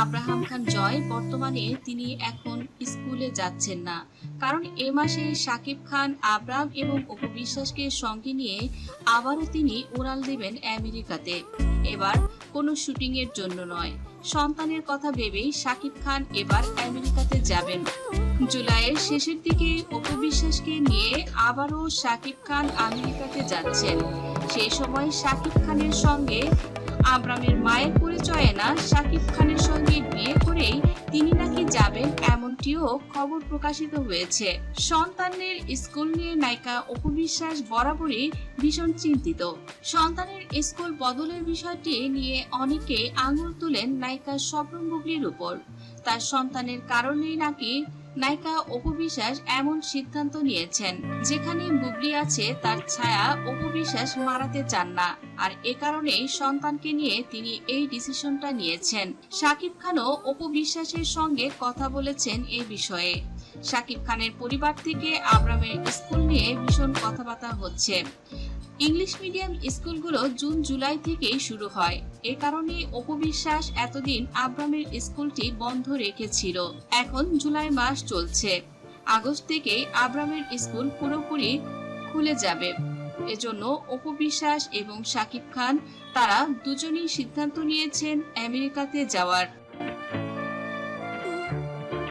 Abraham খান জয়, বর্তমানে তিনি এখন স্কুলে যাচ্ছেন না। কারণ এ মাসে শাকিব খান, আব্রাহাম এবং অপু বিশ্বাসকে সঙ্গে নিয়ে আবারও তিনি উড়াল দেবেন আমেরিকাতে। এবার কোনো শুটিং এর জন্য নয়। সন্তানের কথা ভেবেই শাকিব খান এবার আমেরিকাতে যাবেন। জুলাইয়ের শেষের দিকে অপু বিশ্বাসকে নিয়ে আবারও শাকিব খান আমেরিকাতে যাচ্ছেন। সেই সময় শাকিব খানের সঙ্গে আব্রামের মায়ের পরিচয়ে না শাকিব খানের। যাবেন এমনটিও খবর প্রকাশিত হয়েছে। সন্তানের স্কুল নিয়ে নায়িকা অপু বিশ্বাস বরাবরই ভীষণ চিন্তিত। সন্তানের স্কুল বদলের বিষয়টি নিয়ে অনেকে আঙুল তুলেন নায়িকা স্বপ্ন বুবলির উপর। তার সন্তানের কারণেই নাকি নায়িকা অপু বিশ্বাস এমন সিদ্ধান্ত নিয়েছেন, যেখানে বুবলি আছে তার ছায়া অপু বিশ্বাস মারাতে চান না। আর এ কারণেই সন্তানকে নিয়ে তিনি এই ডিসিশনটা নিয়েছেন। শাকিব খানও অপু বিশ্বাসের সঙ্গে কথা বলেছেন এই বিষয়ে। শাকিব খানের পরিবার থেকে আব্রামের স্কুল নিয়ে ভীষণ কথাবার্তা হচ্ছে। ইংলিশ মিডিয়াম স্কুলগুলো জুন, জুলাই থেকেই শুরু হয়। এ কারণে অপবিশ্বাস এতদিন আব্রামের স্কুলটি বন্ধ রেখেছিল। এখন জুলাই মাস চলছে। আগস্ট থেকে আব্রামের স্কুল পুরোপুরি খুলে যাবে। এজন্য অপবিশ্বাস এবং শাকিব খান, তারা দুজনেই সিদ্ধান্ত নিয়েছেন আমেরিকাতে যাওয়ার।